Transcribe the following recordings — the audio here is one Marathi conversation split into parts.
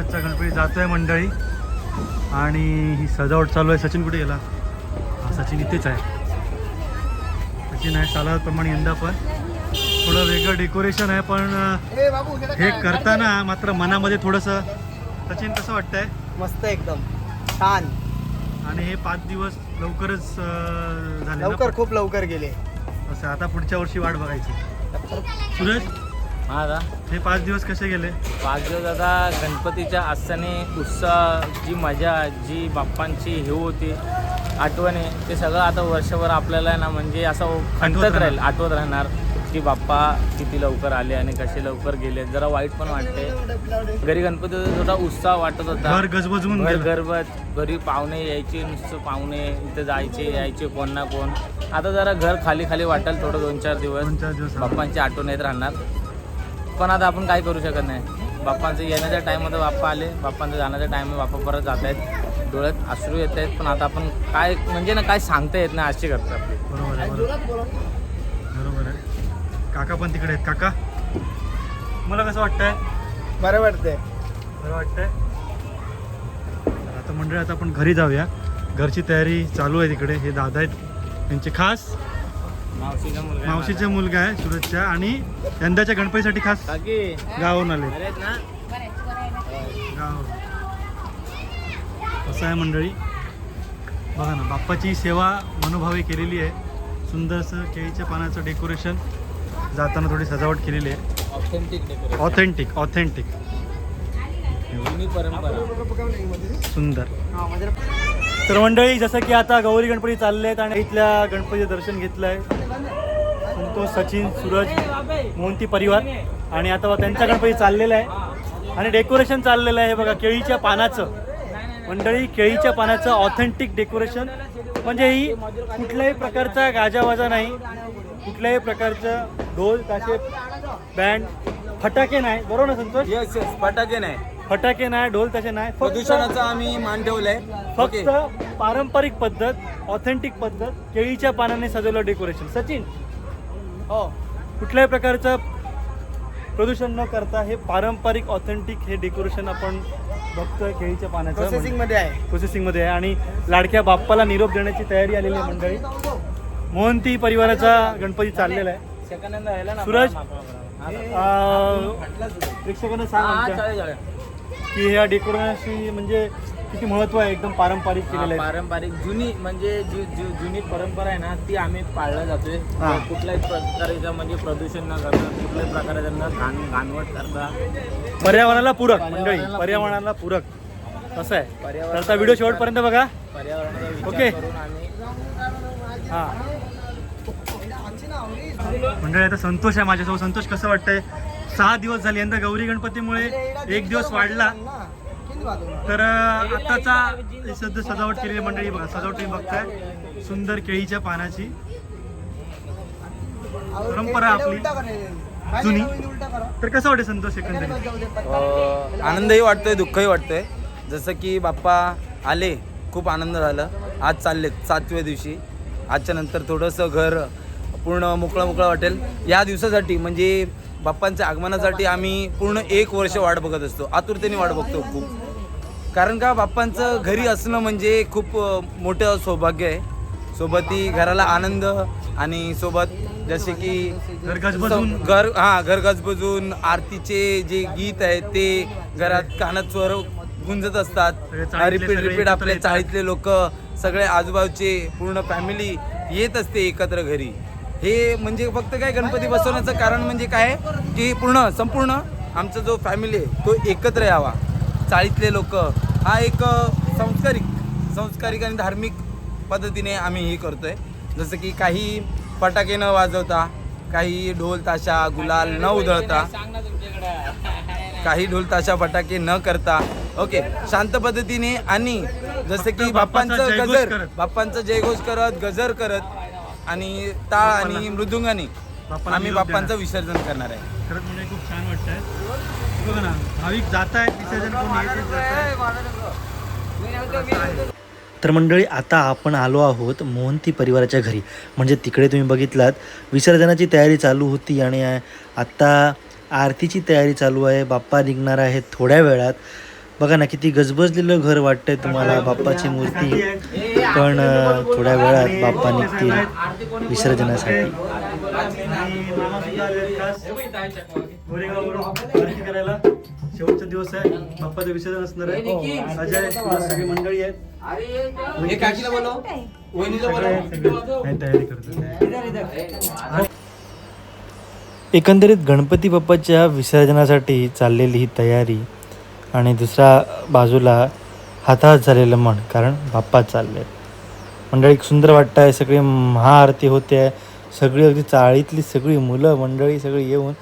सुरतचा गणपती जातोय मंडळी. आणि ही सजावट चालू आहे. सचिन कुठे गेला? हा सचिन इथेच आहे. सचिन आहे सालाप्रमाणे यंदा पण. थोडं वेगळं डेकोरेशन आहे पण हे करताना मात्र मनामध्ये थोडंसं सचिन कसं वाटतंय? मस्त एकदम. छान. आणि हे पाच दिवस लवकरच झाले? लवकर खूप लवकर गेले. असं आता पुढच्या वर्षी वाट बघायची. सूरज हा का हे पाच दिवस कसे गेले? पाच दिवस आता गणपतीच्या आस्थाने उत्साह जी मजा जी बाप्पांची हे होती आठवणी ते सगळं आता वर्षभर आपल्याला ना म्हणजे असं राहणार. राहील आठवत राहणार की बाप्पा किती लवकर आले आणि कसे लवकर गेले. जरा वाईट पण वाटते. घरी गणपतीचा थोडा उत्साह वाटत होता. घर गजबजून. गरबत घरी पाहुणे यायचे नुसतं पाहुणे इथं जायचे यायचे कोण ना कोण. आता जरा घर खाली खाली वाटेल थोडं दोन चार दिवस. बाप्पांची आठवण येत राहणार. पण आता आपण काय करू शकत नाही. बाप्पांचं येण्याच्या टाईममध्ये बाप्पा आले. बाप्पांचं जाण्याच्या टाईम बाप्पा परत जात आहेत. डोळ्यात अश्रू येत आहेत. पण आता आपण काय म्हणजे ना काय सांगता येत नाही अशी करतो आपली. बरोबर आहे बरोबर आहे. काका पण तिकडे आहेत. काका मला कसं वाटतंय? बरं वाटतंय. बरं वाटतंय? आता मंडळी आता आपण घरी जाऊया. घरची तयारी चालू आहे तिकडे. हे दादा आहेत. त्यांचे खास मावशीचा मुलगा आहे मावशीचा मुलगा आहे सुरतच्या. आणि यंदाच्या गणपतीसाठी खास गावाहून आले गाव. असं आहे मंडळी. बघा ना बाप्पाची सेवा मनोभावे केलेली आहे. सुंदरसं केळीच्या पानाचं डेकोरेशन जाताना थोडी सजावट केलेली आहे. ऑथेंटिक ऑथेंटिक ऑथेंटिक सुंदर. तर मंडळी जसं की आता गौरी गणपती चालले आहेत आणि इथल्या गणपतीचं दर्शन घेतलं आहे संतोष सचिन सूरज मोहंती परिवार. आणि आता त्यांचा गणपती चाललेला आहे. आणि डेकोरेशन चाललेलं आहे. बघा केळीच्या पानाचं. मंडळी केळीच्या पानाचं ऑथेंटिक डेकोरेशन म्हणजे ही कुठल्याही प्रकारचा गाजावाजा नाही. कुठल्याही प्रकारचं ढोल ताशे बँड फटाके नाही. बरोबर ना संतोष? येस येस फटाके नाही. फटाके नाही ढोल ताशे नाही. प्रदूषणाचा आम्ही मान ठेवलाय. फक्त पारंपरिक पद्धत ऑथेंटिक पद्धत केळीच्या पानाने सजवलं डेकोरेशन सचिन हो. कुठल्याही प्रकारचं प्रदूषण न करता हे पारंपरिक ऑथेंटिक हे डेकोरेशन आपण बघतोय केळीच्या पानाचं प्रोसेसिंगमध्ये आहे. प्रोसेसिंगमध्ये आहे. आणि लाडक्या बाप्पाला निरोप देण्याची तयारी आलेली आहे मंडळी. मोहंती परिवाराचा गणपती चाललेला आहे. सूरज? हा, प्रेक्षकांना सांग हा, आमच्या. की ह्या डेकोरेशनशी म्हणजे किती महत्त्व आहे एकदम पारंपरिक केलेलं आहे. पारंपरिक जुनी म्हणजे जी जी- जुनी परंपरा आहे ना ती आम्ही पाळल्या जातोय. हा. कुठल्याही प्रकारेचं म्हणजे प्रदूषण न करता कुठल्याही प्रकारे त्यांना घाण घाणवट करता पर्यावरणाला पूरक मंडळी पर्यावरणाला पर्यावरणाला पूरक. असं आहे. तर आता व्हिडिओ शेवटपर्यंत बघा. पर्यावरणाचा विचार ओके. करून आम्ही हा. मंडळी आता संतोष आहे माझ्यासोबत. संतोष कसं वाटतंय? सहा दिवस झाले यंदा गौरी गणपतीमुळे एक दिवस वाढला. तर आत्ताचा सध्या सजावट केलेली मंडळी बघा सजावट तुम्ही बघताय. सुंदर केळीच्या पानाची. परंपरा आपली. जुनी. तर कसं वाटतं संतोष एकंदरीत? आनंदही वाटतोय दुःखही वाटतोय. जसं की बाप्पा आले खूप आनंद झाला. आज चाललेत सातव्या दिवशी. आजच्या नंतर थोडंसं घर पूर्ण मोकळं मोकळं वाटेल. या दिवसासाठी म्हणजे बाप्पांच्या आगमनासाठी आम्ही पूर्ण एक वर्ष वाट बघत असतो. आतुरतेने वाट बघतो खूप. कारण का बाप्पांचं घरी असणं म्हणजे खूप मोठं सौभाग्य आहे. सोबत ही घराला आनंद आणि सोबत जसे की घर गजबजून घर हा घर गजबजून आरतीचे जे गीत आहेत ते घरात कानात स्वर गुंजत असतात. रिपीट रिपीट आपले. चाळीतले लोक सगळे आजूबाजूचे पूर्ण फॅमिली येत असते एकत्र घरी. हे म्हणजे फक्त काय गणपती बसवण्याचं कारण म्हणजे काय की पूर्ण संपूर्ण आमचा जो फॅमिली आहे तो एकत्र यावा. चाळीतले लोक हा एक सांस्कारिक सांस्कारिक आणि धार्मिक पद्धतीने आम्ही हे करतोय जसं की काही फटाके न वाजवता काही ढोल ताशा गुलाल न उधळता काही ढोल ताशा फटाके न करता ओके शांत पद्धतीने आणि जसं की बाप्पाचा गजर करत. बाप्पांचं जयघोष करत गजर करत आणि टाळ आणि मृदुंगाने आम्ही बाप्पांचं. विसर्जन करणार आहे खरंच म्हणजे खूप छान वाटतंय बघा ना भाविक जात आहेत विसर्जन. तर मंडळी आता आपण आलो आहोत मोहंती परिवाराच्या घरी. म्हणजे तिकडे तुम्ही बघितलात विसर्जनाची तयारी चालू होती आणि आत्ता आरतीची तयारी चालू आहे. बाप्पा निघणार आहेत थोड्या वेळात. बघा ना किती गजबजलेलं घर वाटतंय तुम्हाला बाप्पाची मूर्ती. पण थोड्या वेळात बाप्पा निघतील विसर्जनासाठी. आरती करायला. शेवटचा दिवस आहे. बाप्पाचं विसर्जन असणार आहे. अजय तुला सगळी मंडळी आहेत. हे तयारी करतात एकंदरीत गणपती बाप्पाच्या विसर्जनासाठी चाललेली ही तयारी आणि दुसऱ्या बाजूला हातात झालेलं मन कारण बाप्पा चालले. मंडळी सुंदर वाटतं आहे. सगळी महाआरती होते. आहे सगळी अगदी चाळीतली सगळी मुलं मंडळी सगळी येऊन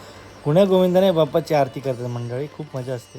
पुण्या गोविंदाने बाप्पाची आरती करतात मंडळी खूप मजा असते.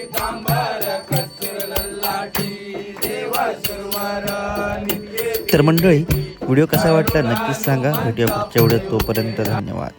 तर मंडळी व्हिडिओ कसा वाटला नक्कीच सांगा. व्हिडिओ पुढच्या व्हिडिओत तोपर्यंत धन्यवाद.